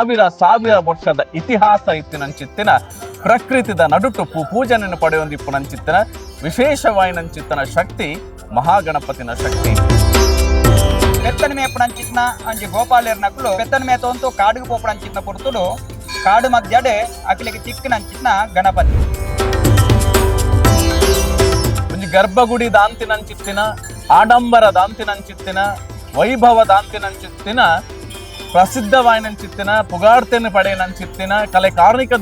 ಸಾವಿರ ಸಾವಿರ ವರ್ಷದ ಇತಿಹಾಸ ಇತ್ತಿನಂಚಿತ್ತಿನ ಪ್ರಕೃತಿದ ನಡುಟು ಪೂ ಪೂಜನೆಯನ್ನು ಪಡೆಯೊಂದಿಪ್ಪುನಂಚಿತ್ತಿನ ವಿಶೇಷವಾಯಿನಂಚಿತ್ತನ ಶಕ್ತಿ ಮಹಾಗಣಪತಿನ ಶಕ್ತಿ పెత్తన మేపడంచిత్న అంచి గోపాలేరు నకులు పెత్తన మేతంతో కాడుకు పోపడంచిత్న పురుతుడు కాడు మధ్యడే అఖిలకి చిక్కినంచిత్న గణపతి ಒಂಜಿ ಗರ್ಭಗುಡಿ ದಾಂತಿನಂಚಿತ್ತಿನ ಆಡಂಬರ ದಾಂತಿನಂಚಿತ್ತಿನ ಚಿತ್ತಿನ ಪುಗಾರ್ತೆಯನ್ನು ಪಡೆಯ ನನ್ನ ಚಿತ್ತಿನ, ಕಲೆ ಕಾರ್ಣಿಕ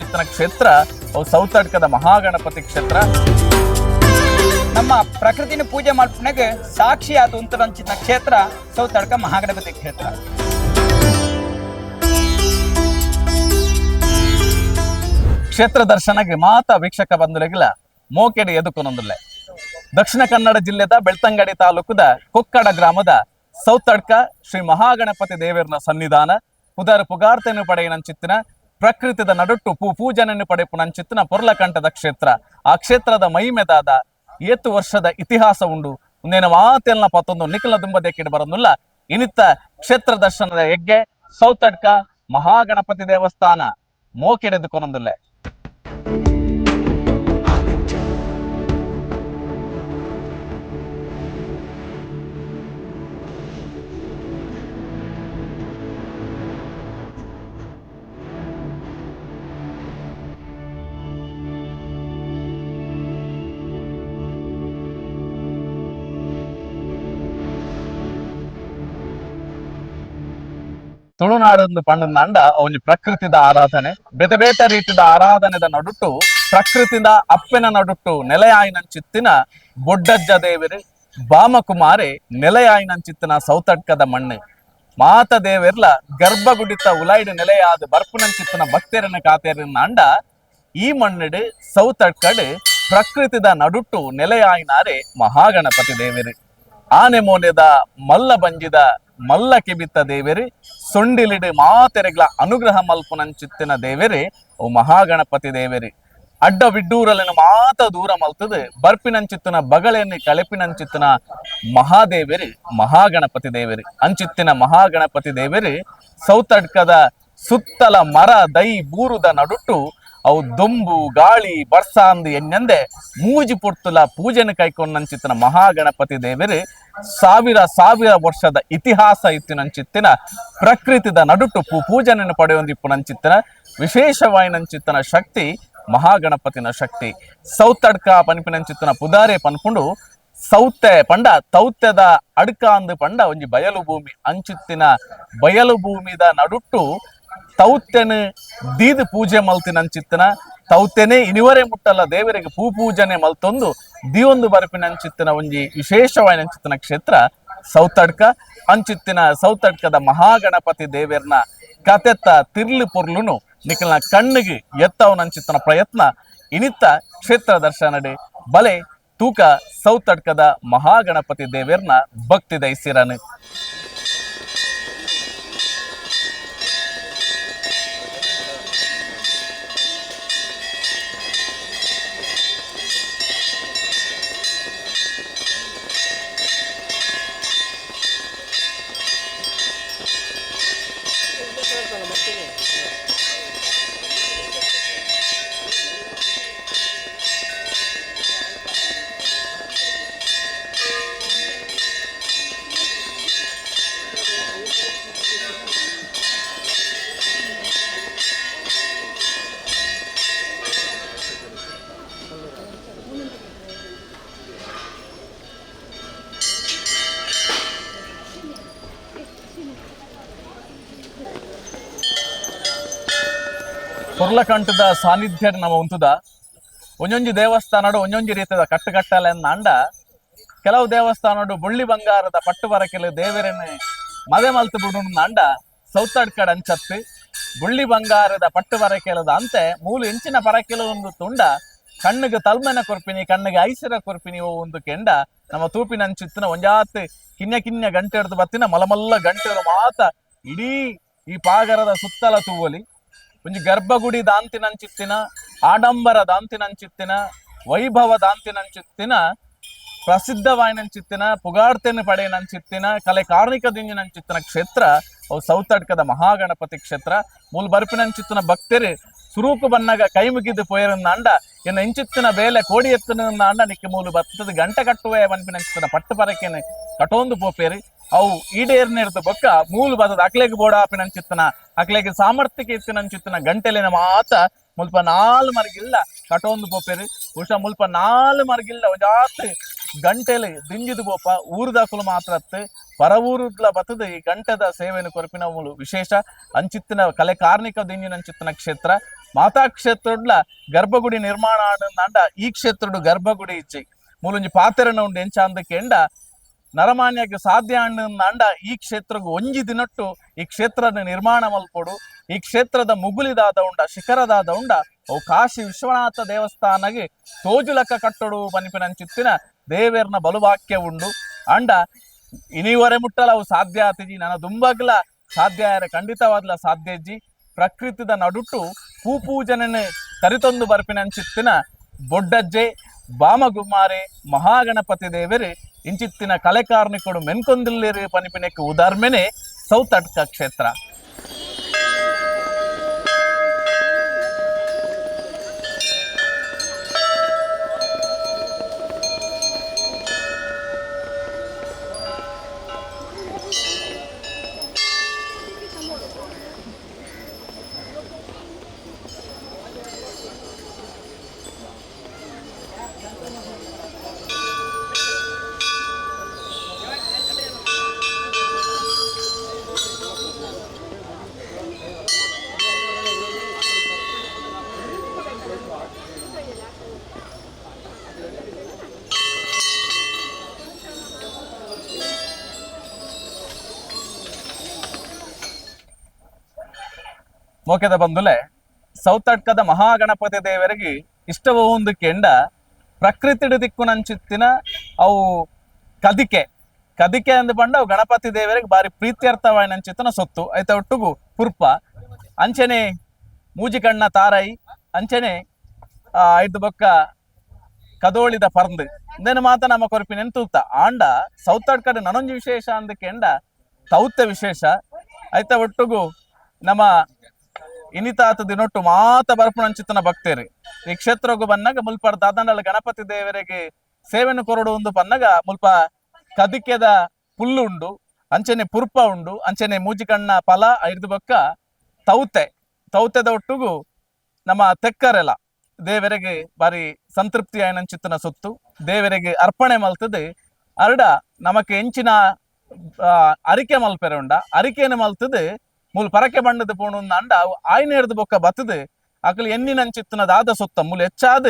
ಚಿತ್ತಿನ ಕ್ಷೇತ್ರ ಅವು ಸೌತಡ್ಕದ ಮಹಾಗಣಪತಿ ಕ್ಷೇತ್ರ. ನಮ್ಮ ಪ್ರಕೃತಿನ ಪೂಜೆ ಮಾಡ್ಕೊಂಡಾಗ ಸಾಕ್ಷಿ ಆದ ಚಿತ್ತಿನ ಕ್ಷೇತ್ರ ಸೌತಡ್ಕ ಮಹಾಗಣಪತಿ ಕ್ಷೇತ್ರ. ಕ್ಷೇತ್ರ ದರ್ಶನಕ್ಕೆ ಮಾತ ವೀಕ್ಷಕ ಬಂಧುಲೆಗಿಲ್ಲ ಮೋಕೆಡೆ ಎದುಕೊನೊಂದುಲ್ಲೆ ದಕ್ಷಿಣ ಕನ್ನಡ ಜಿಲ್ಲೆದ ಬೆಳ್ತಂಗಡಿ ತಾಲೂಕದ ಕೊಕ್ಕಡ ಗ್ರಾಮದ ಸೌತಡ್ಕ ಶ್ರೀ ಮಹಾಗಣಪತಿ ದೇವರನ ಸನ್ನಿಧಾನ, ಪುದರ್ ಪುಗಾರ್ತೆಯನ್ನು ಪಡೆಯನಂಚಿತ್ತಿನ ಪ್ರಕೃತಿದ ನಡುಟ್ಟು ಪೂ ಪೂಜನನ್ನು ಪಡೆಪು ನಂಚಿತ್ತಿನ ಪೊರ್ಲಕಂಠದ ಕ್ಷೇತ್ರ. ಆ ಕ್ಷೇತ್ರದ ಮೈಮೆದಾದ ಏತು ವರ್ಷದ ಇತಿಹಾಸ ಉಂಡು. ಮುಂದಿನ ಮಾತೆಲ್ಲ ಪತ್ತೊಂದು ನಿಖಲ ದುಂಬದೆಕ್ಕಿಡು ಬರೋದಿಲ್ಲ. ಇನಿತ್ತ ಕ್ಷೇತ್ರ ದರ್ಶನದ ಹೆಗ್ಗೆ ಸೌತಡ್ಕ ಮಹಾಗಣಪತಿ ದೇವಸ್ಥಾನ ಮೋಕೆಡೆದು ಕೊನೊಂದುಲ್ಲೆ. ತುಳುನಾಡೊಂದು ಪಣ್ಣ ನಂಡ ಒಂಜಿ ಪ್ರಕೃತಿದ ಆರಾಧನೆ, ಬೇತೆ ಬೇತೆ ರೀತಿದ ಆರಾಧನೆದ ನಡುಟ್ಟು, ಪ್ರಕೃತಿದ ಅಪ್ಪೆನ ನಡುಟು ನೆಲೆಯಾಯಿನಂಚಿತ್ತಿನ ಬೊಡ್ಡಜ್ಜ ದೇವಿರಿ, ಬಾಮಕುಮಾರಿ ನೆಲೆಯಾಯಿನಂಚಿತ್ತಿನ ಸೌತಡ್ಕದ ಮಣ್ಣೆ. ಮಾತ ದೇವೆರ್ಲ ಗರ್ಭಗುಡಿತ ಉಲೈಡ್ ನೆಲೆಯಾದ ಬರ್ಪುನಂಚಿತ್ತಿನ ಭಕ್ತರನ ಕಾತೇರಿನ ಅಂಡ ಈ ಮಣ್ಣಿಡು ಸೌತಡ್ಕಡ್ ಪ್ರಕೃತಿದ ನಡುಟ್ಟು ನೆಲೆಯಾಯಿನಾರೆ ಮಹಾಗಣಪತಿ ದೇವಿರಿ. ಆನೆ ಮೋನೆದ ಮಲ್ಲ ಬಂಜಿದ ಮಲ್ಲ ಕಿಬಿತ್ತ ದೇವೆರಿ ಸೊಂಡಿಲಿಡು ಮಾತೆರೆಗ್ಲ ಅನುಗ್ರಹ ಮಲ್ಪುನಂಚಿತ್ತಿನ ದೇವೆರಿ, ಓ ಮಹಾಗಣಪತಿ ದೇವೆರಿ. ಅಡ್ಡ ವಿಡ್ಡೂರಲ್ಲಿನ ಮಾತ ದೂರ ಮಲ್ತದೆ ಬರ್ಪಿನಂಚಿತ್ತಿನ ಬಗಳೆಯನ್ನು ಕಳೆಪಿನಂಚಿತ್ತಿನ ಮಹಾದೇವೆರಿ, ಮಹಾಗಣಪತಿ ದೇವೆರಿ. ಅಂಚಿತ್ತಿನ ಮಹಾಗಣಪತಿ ದೇವೆರಿ, ಸೌತಡ್ಕದ ಸುತ್ತಲ ಮರ, ದೈ, ಬೂರುದ ನಡುಟು ಅವು ದೊಂಬು, ಗಾಳಿ, ಬರ್ಸಾಂದು ಎನ್ನೆಂದೆ ಮೂಜಿ ಪುರ್ತುಲ ಪೂಜೆನ ಕೈಕೊಂಡಂಚಿತ್ತಿನ ಮಹಾಗಣಪತಿ ದೇವರಿ. ಸಾವಿರ ಸಾವಿರ ವರ್ಷದ ಇತಿಹಾಸ ಇತ್ತಿನಂಚಿತ್ತಿನ ಪ್ರಕೃತಿದ ನಡುಟು ಪೂ ಪೂಜನೆಯನ್ನು ವಿಶೇಷವಾಗಿ ವಿಶೇಷವಾಯಿನಂಚಿತ್ತಿನ ಶಕ್ತಿ, ಮಹಾಗಣಪತಿನ ಶಕ್ತಿ. ಸೌತಡ್ಕ ಪನ್ಪಿನಂಚಿತ್ತಿನ ಪುದಾರೆ ಪನ್ಪುಂಡು, ಸೌತೆ ಪಂಡ, ತೌತ್ಯದ ಅಡ್ಕ ಅಂದು ಪಂಡ, ಒಂಜಿ ಬಯಲು ಭೂಮಿ, ಅಂಚಿತ್ತಿನ ಬಯಲು ಭೂಮಿದ ನಡುಟ್ಟು ತೌತ್ಯನು ದೀದ್ ಪೂಜೆ ಮಲ್ತಿನಂಚಿತ್ತನ ತೌತೆನೆ ಇನಿವರೆ ಮುಟ್ಟಲ್ಲ ದೇವರಿಗೆ ಪೂ ಪೂಜನೆ ಮಲ್ತೊಂದು ದಿವೊಂದು ಬರಪಿನ ಅಂಚಿತ್ತಿನ ಒಂಜಿ ಚಿತ್ತನ ಕ್ಷೇತ್ರ. ಸೌತಡ್ಕ, ಅಂಚಿತ್ತಿನ ಸೌತಡ್ಕದ ಮಹಾಗಣಪತಿ ದೇವರ್ನ ಕತೆತ್ತ ತಿರ್ಲು ಪುರ್ಲುನು ನಿಖಲ್ನ ಕಣ್ಣಿಗೆ ಚಿತ್ತನ ಪ್ರಯತ್ನ. ಇನಿತ್ತ ಕ್ಷೇತ್ರ ದರ್ಶನಡೆ ಬಲೆ ತೂಕ ಸೌತಡ್ಕದ ಮಹಾಗಣಪತಿ ದೇವರ್ನ ಭಕ್ತಿ ದೈಸಿರನು. ಪುರ್ಲಕಂಠದ ಸಾನ್ನಿಧ್ಯ ನಮ್ಮ ಉಂತುದ. ಒಂಜೊಂಜಿ ದೇವಸ್ಥಾನಡು ಒಂಜೊಂಜಿ ರೀತಿಯ ಕಟ್ಟುಕಟ್ಟಲೆ ಅಂಡ ಕೆಲವು ದೇವಸ್ಥಾನಡು ಬುಳ್ಳಿ ಬಂಗಾರದ ಪಟ್ಟು ಬರಕೆಲು ದೇವರನ್ನು ಮದೆ ಮಲ್ತು ಬಿಡು ಅಂಡ ಸೌತಡ್ಕಡ್ ಅಂಚತ್ತಿ, ಬುಳ್ಳಿ ಬಂಗಾರದ ಪಟ್ಟು ಬರಕೆಲದ ಅಂತೆ, ಮೂಲು ಇಂಚಿನ ಪರಕೆಲು ಒಂದು ತುಂಡ. ಕಣ್ಣಿಗೆ ತಲ್ಮೆನ ಕೊರ್ಪಿನಿ, ಕಣ್ಣಿಗೆ ಐಸಿರ ಕೊರ್ಪಿನಿ ಓ ಒಂದು ಕೆಂಡ. ನಮ್ಮ ತೂಪಿನ ಅಂಚಿತ್ತಿನ ಒಂಜಾತಿ ಕಿನ್ಯ ಕಿನ್ಯ ಗಂಟೆ ಹಿಡಿದು ಬತ್ತಿನ ಮಲಮಲ್ಲ ಗಂಟೆ ಮಾತ ಇಡೀ ಈ ಪಾಗರದ ಸುತ್ತಲ ತೂವಲಿ. ಒಂಜಿ ಗರ್ಭಗುಡಿ ದಾಂತಿನಂಚಿತ್ತಿನ, ಆಡಂಬರ ದಾಂತಿನಂಚಿತ್ತಿನ, ವೈಭವ ದಾಂತಿನಂಚಿತ್ತಿನ ಪ್ರಸಿದ್ಧವಾಯಿನಂಚಿತ್ತಿನ ಪುಗಾಡ್ತೆಯನ್ನು ಪಡೆಯನಂಚಿತ್ತಿನ, ಕಲೆ ಕಾರ್ಣಿಕ ದಿಂಜಿನಂಚಿತ್ತಿನ ಕ್ಷೇತ್ರ, ಅವು ಸೌತಡ್ಕದ ಮಹಾಗಣಪತಿ ಕ್ಷೇತ್ರ, ಮೂಲ ಬರ್ಪಿನಂಚಿತ್ತಿನ ಭಕ್ತರು ಸುರೂಕು ಬಣ್ಣಗ ಕೈ ಮುಗಿದು ಪೋಯರನ್ನ ಅಂಡ ಇನ್ನು ಇಂಚಿತ್ತಿನ ಬೇಲೆ ಕೋಡಿ ಎತ್ತಿನ ಅಂಡ ನಿಕ್ಕಿ ಮೂಲು ಬತ್ತದ ಗಂಟೆ ಕಟ್ಟುವೆ, ಬನ್ಪಿನಂಚಿತ್ತಿನ ಪಟ್ಟು ಪರಕೆನೆ ಕಟೋಂದು ಪೋಪೇರಿ. ಅವು ಬೊಕ್ಕ ಮೂಲು ಬದದ ಅಕ್ಲೆಗ್ ಬೋಡಾಪಿನಂಚಿತ್ತನ ಅಕ್ಲೆಗ್ ಸಾಮರ್ಥ್ಯಕ್ಕೆ ಇತ್ತಿನಂಚಿತ್ತಿನ ಗಂಟೆಲಿನ ಮಾತ ಮುಲ್ಪ ನಾಲ್ ಮರಗಿಲ್ಲ, ಕಟೋಂದು ಪೋಪೇರಿ ಬಹುಶಃ ಮುಲ್ಪ ನಾಲ್ ಮರಗಿಲ್ಲ ಜಾತ್ ಗಂಟೆಲಿ ದಿಂಜಿದು ಊರ್ದಾಕುಲು ಮಾತ್ರ ಪರ ಊರುಗ್ಲ ಬತ್ತದ ಈ ಗಂಟದ ಸೇವೆಯನ್ನು ಕೊರಪಿನ ಮೂಲು ವಿಶೇಷ, ಅಂಚಿತ್ತಿನ ಕಲೆ ಕಾರ್ಣಿಕ ದಿಂಜಿನಂಚಿತ್ತಿನ ಕ್ಷೇತ್ರ, ಮಾತಾ ಕ್ಷೇತ್ರಡ್ಲ ಗರ್ಭಗುಡಿ ನಿರ್ಮಾಣ ಆಡ ಈ ಕ್ಷೇತ್ರಡು ಗರ್ಭಗುಡಿ ಇಚ್ಚಿ. ಮೂಲೊಂಜಿ ಪಾತೆರನ ಉಂಡು ಎಂಚಾಂದಕ್ಕೆ ಎಂಡ ನರಮಾನ್ಯಕ್ಕೆ ಸಾಧ್ಯ ಅಂಡ ಈ ಕ್ಷೇತ್ರಕ್ಕೆ ಒಂಜಿ ದಿನಟ್ಟು ಈ ಕ್ಷೇತ್ರದ ನಿರ್ಮಾಣ ಮಲ್ಪೊಡು, ಈ ಕ್ಷೇತ್ರದ ಮುಗುಲಿದಾದ ಉಂಡ, ಶಿಖರದಾದ ಉಂಡ, ಅವು ಕಾಶಿ ವಿಶ್ವನಾಥ ದೇವಸ್ಥಾನಗೆ ತೋಜುಲಕ ಕಟ್ಟಡು ಪನಿಪಿನಂಚಿತ್ತಿನ ದೇವೇರ್ನ ಬಲುವಾಕ್ಯ ಉಂಡು. ಅಂಡ ಇನಿವರೆ ಮುಟ್ಟಲ ಅವು ಸಾಧ್ಯ ಆತಿಜಿ ನನ್ನ ದುಂಬಗ್ಲ ಸಾಧ್ಯ ಆಯರೆ ಖಂಡಿತವಾದ್ಲ ಸಾಧ್ಯ ಜಿ ಪ್ರಕೃತಿದ ನಡುಟು ಪೂ ಪೂಜನೆನೆ ತರಿತೊಂದು ಬರ್ಪಿನಂಚಿತ್ತಿನ ಬೊಡ್ಡಜ್ಜೆ, ಬಾಮಗುಮಾರೆ, ಮಹಾಗಣಪತಿ ದೇವರೇ ಇಂಚಿತ್ತಿನ ಕಲೆ ಕಾರ್ಮಿಕರು ಮೆನ್ಕೊಂದಿಲ್ಲಿರಿ ಪನಿಪಿನಕ್ಕೆ ಉದಾರ್ಮೆನೆ ಸೌತ್ ಅಟ್ಕ ಕ್ಷೇತ್ರ. ಮೋಕೆದ ಬಂದುಲೆ ಸೌತಡ್ಕದ ಮಹಾಗಣಪತಿ ದೇವರಿಗೆ ಇಷ್ಟವೊಂದು ಕೆಂಡ ಪ್ರಕೃತಿ ದಿಕ್ಕುನಂಚಿತ್ತಿನ ಅವು ಕದಿಕೆ. ಕದಿಕೆ ಅಂದು ಬಂಡ ಅವು ಗಣಪತಿ ದೇವರಿಗೆ ಬಾರಿ ಪ್ರೀತ್ಯರ್ಥವಾಯಿನಂಚಿತ್ತಿನ ಸೊತ್ತು. ಐತ ಒಟ್ಟುಗು ಪುರ್ಪ. ಅಂಚನೆ ಮೂಜಿಕಣ್ಣ ತಾರಾಯಿ ಅಂಚನೆ ಐದು ಬೊಕ್ಕ ಕದೋಳಿದ ಪರ್ಂದ್. ಇಂದೇನು ಮಾತ ನಮ್ಮ ಕೊರಪಿ ನೆನ್ತೂತ ಆಂಡ ಸೌತಾಡ್ ಕಡೆ ನನೊಂಜಿ ವಿಶೇಷ ಅಂದಕ್ಕೆಂಡ ತೌತ್ಯ ವಿಶೇಷ. ಐತ ಒಟ್ಟುಗು ನಮ್ಮ ಇನಿತಾತ ದಿನೊಟ್ಟು ಮಾತ ಬರ್ಪುಣಂಚಿತನ ಭಕ್ತೇರಿ. ಈ ಕ್ಷೇತ್ರಗು ಬನ್ನಾಗ ಮುಲ್ಪ ದಾದಂಡಲ ಗಣಪತಿ ದೇವರಿಗೆ ಸೇವೆನು ಕೊರಡು ಒಂದು ಪನ್ನಗ ಮುಲ್ಪ ಕದಿಕೆದ ಪುಲ್ಲು ಉಂಡು, ಅಂಚನೆ ಪುರ್ಪ ಉಂಡು, ಅಂಚನೆ ಮೂಜಿಕಣ್ಣ ಫಲ ಐದು ಬೊಕ್ಕ ತೌತೆ. ತೌತೆದ ಒಟ್ಟುಗೂ ನಮ್ಮ ತೆಕ್ಕರೆಲ. ದೇವರಿಗೆ ಬಾರಿ ಸಂತೃಪ್ತಿ ಆಯ್ನಂಚಿತ್ತನ ಸೊತ್ತು. ದೇವರಿಗೆ ಅರ್ಪಣೆ ಮಲ್ತದೆ. ಅರ್ಡ ನಮಕ್ ಎಂಚಿನ ಅರಿಕೆ ಮಲ್ಪೆರೆ ಉಂಡ. ಅರಿಕೆನ ಮಲ್ತದೆ. ಮೂಲ ಪರಕೆ ಬಣ್ಣದ ಪೋಣು ಅಂಡ ಆಯ್ನ ಹಿಡ್ದು ಬೊಕ್ಕ ಬತ್ತದೆ. ಅಕಲ್ ಎನ್ನಿನಂಚಿತ್ತಿನ ದಾದ ಸುತ್ತ, ಮೂಲು ಹೆಚ್ಚಾದ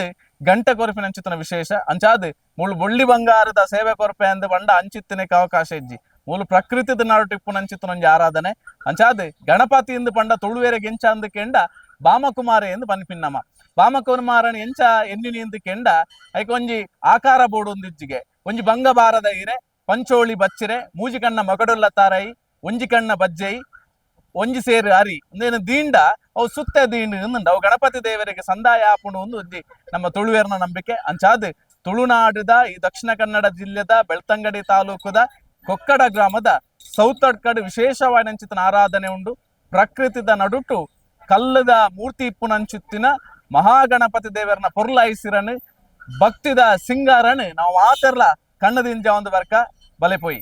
ಗಂಟೆ ಕೊರಪಿನಂಚಿತ್ತನ ವಿಶೇಷ. ಅಂಚಾದ ಮೂಲು ಬೊಳ್ಳಿ ಬಂಗಾರದ ಸೇವೆ ಕೊರಪೆ ಅಂದ ಬಂಡ ಅಂಚಿತ್ತಿನ ಅವಕಾಶ ಇಜ್ಜಿ. ಮೂಲು ಪ್ರಕೃತಿದ ನಾಡು ಟಿಪ್ಪುನಂಚಿತ್ತನ ಒಂಜಿ ಆರಾಧನೆ ಅಂಚಾದ ಗಣಪತಿ ಎಂದು ಪಂಡ ತುಳುವೇರೆ ಗೆಂಚ ಅಂದ ಕೆಂಡ, ಬಾಮಕುಮಾರಿ ಎಂದು ಬನ್ಪಿನ್ನಮ್ಮ ಬಾಮಕುಮಾರನ ಎಂಚ ಎನ್ನಿನಿ ಎಂದು ಕೆಂಡ, ಐಕ ಒಂಜಿ ಆಕಾರ ಬೋಡು ಒಂದಿಜ್ಜಿಗೆ ಒಂಜಿ ಬಂಗ ಬಾರದ ಇರೆ ಪಂಚೋಳಿ ಬಚ್ಚಿರೆ, ಮೂಜಿ ಕಣ್ಣ ಮಗಡುಲ್ಲ ತಾರೈ, ಒಂಜಿ ಕಣ್ಣ ಬಜ್ಜೈ ಒಂಜಿ ಸೇರು ಅರಿ. ಒಂದೇನ ದೀಂಡ, ಅವು ಸುತ್ತ ದೀಂಡು ಇಂದುಂಡು ಅವು ಗಣಪತಿ ದೇವರಿಗೆ ಸಂದಾಯ ಆಪುಂಡು ಒಂದು ಉದ್ದಿ ನಮ್ಮ ತುಳುವೇರ್ನ ನಂಬಿಕೆ. ಅಂಚಾದ್ ತುಳುನಾಡುದ, ಈ ದಕ್ಷಿಣ ಕನ್ನಡ ಜಿಲ್ಲೆದ, ಬೆಳ್ತಂಗಡಿ ತಾಲೂಕುದ, ಕೊಕ್ಕಡ ಗ್ರಾಮದ ಸೌತಡ್ಕಡ್ ವಿಶೇಷವಾದಂಚಿತನ ಆರಾಧನೆ ಉಂಡು. ಪ್ರಕೃತಿದ ನಡುಟು, ಕಲ್ಲದ ಮೂರ್ತಿ ಇಪ್ಪುನಂಚಿತ್ತಿನ ಮಹಾಗಣಪತಿ ದೇವರನ್ನ ಪೊರ್ಲಾಯಿಸಿರನ್, ಭಕ್ತಿದ ಸಿಂಗಾರನ್. ನಾವು ಮಾತೆರ್ಲ ಕಣ್ಣದಿಂಜ ಒಂದು ವರ್ಕ ಬಲೆಪೋಯಿ.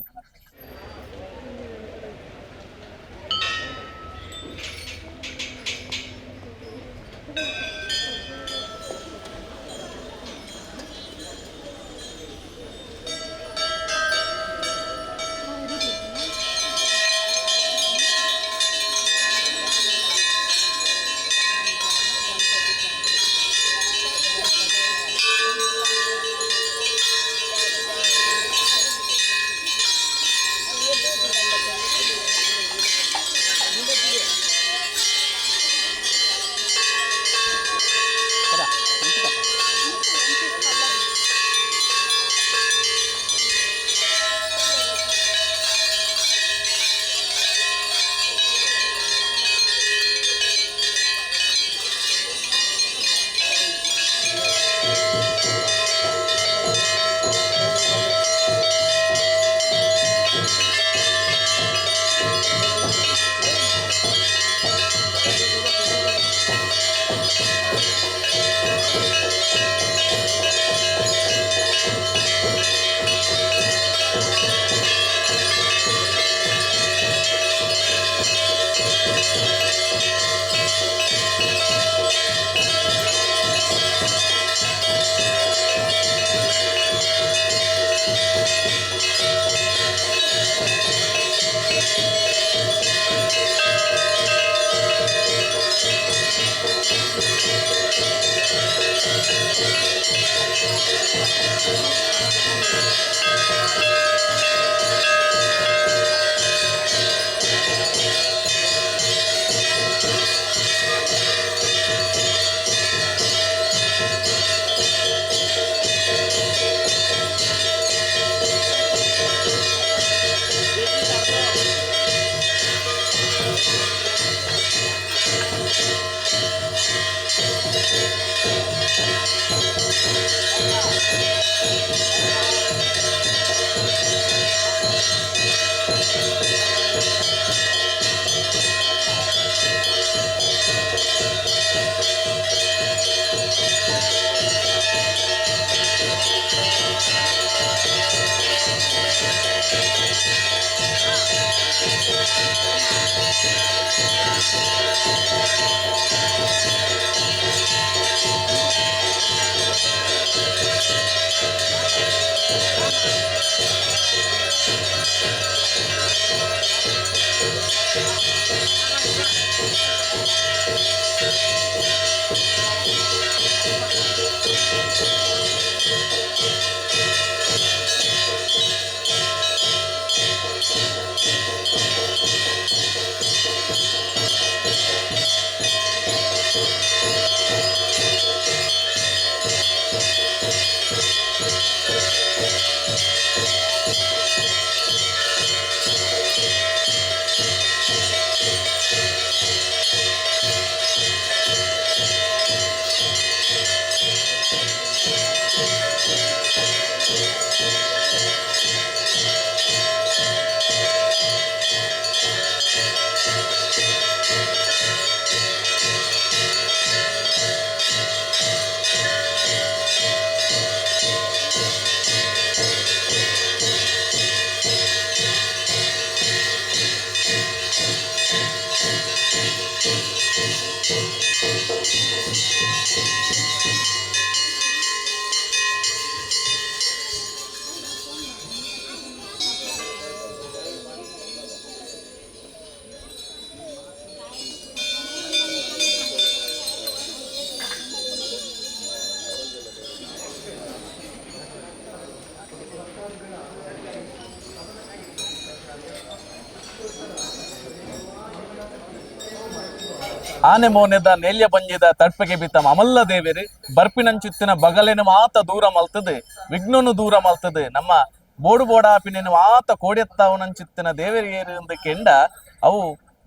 Thank you. ಆನೆ ಮೋನೆದ ನೆಲ್ಯ ಬಂಜಿದ, ತಡ್ಪೆಗೆ ಬಿತ್ತ ಅಮಲ್ಲ ದೇವೇರಿ. ಬರ್ಪಿನಂಚುತ್ತಿನ ಬಗಲಿನ ಮಾತ ದೂರ ಮಲ್ತದೆ. ವಿಘ್ನನು ದೂರ ಮಲ್ತದೆ. ನಮ್ಮ ಬೋಡು ಬೋಡಾಪಿನ ಮಾತ ಕೋಡೆತ್ತಾವನಂಚಿತ್ತಿನ ದೇವರಿ ಏರಿಂದ ಕೆಂಡ, ಅವು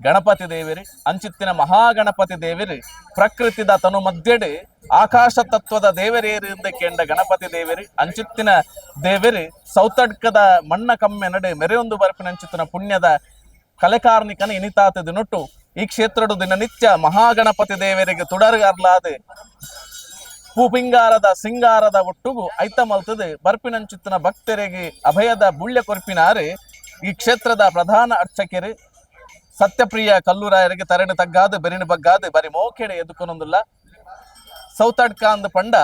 ಗಣಪತಿ ದೇವೇರು, ಅಂಚಿತ್ತಿನ ಮಹಾಗಣಪತಿ ದೇವೇರು. ಪ್ರಕೃತಿದ ತನು ಮಧ್ಯಡೆ, ಆಕಾಶ ತತ್ವದ ದೇವರೇರಿಂದ ಕೆಂಡ ಗಣಪತಿ ದೇವರಿ, ಅಂಚಿತ್ತಿನ ದೇವರಿ. ಸೌತಡ್ಕದ ಮಣ್ಣ ಕಮ್ಮೆ ನಡೆ ಮೆರೆಯೊಂದು ಬರ್ಪಿನಂಚಿತ್ತಿನ ಪುಣ್ಯದ ಕಲೆಕಾರ್ನಿಕನ ಇನಿತಾತದ ನೊಟ್ಟು ಈ ಕ್ಷೇತ್ರಡು ದಿನನಿತ್ಯ ಮಹಾಗಣಪತಿ ದೇವರಿಗೆ ತುಡರ್ಗರ್ಲಾದೆ ಪೂಪಿಂಗಾರದ ಸಿಂಗಾರದ ಒಟ್ಟುಗು ಐತ ಮಲ್ತದೆ ಬರ್ಪಿನಂಚಿತ್ತಿನ ಭಕ್ತರಿಗೆ ಅಭಯದ ಬುಳ್ಯ ಕೊರ್ಪಿನಾರೆ. ಈ ಕ್ಷೇತ್ರದ ಪ್ರಧಾನ ಅರ್ಚಕರು, ಸತ್ಯಪ್ರಿಯ ಕಲ್ಲೂರಾಯರಿಗೆ ತರಣಿ ತಗ್ಗಾದು ಬೆರಿನ ಬಗ್ಗಾದು, ಬರಿ ಮೋಕೆಡೆ ಎದುಕೊನೊಂದುಲ್ಲ ಅಂದ ಪಂಡ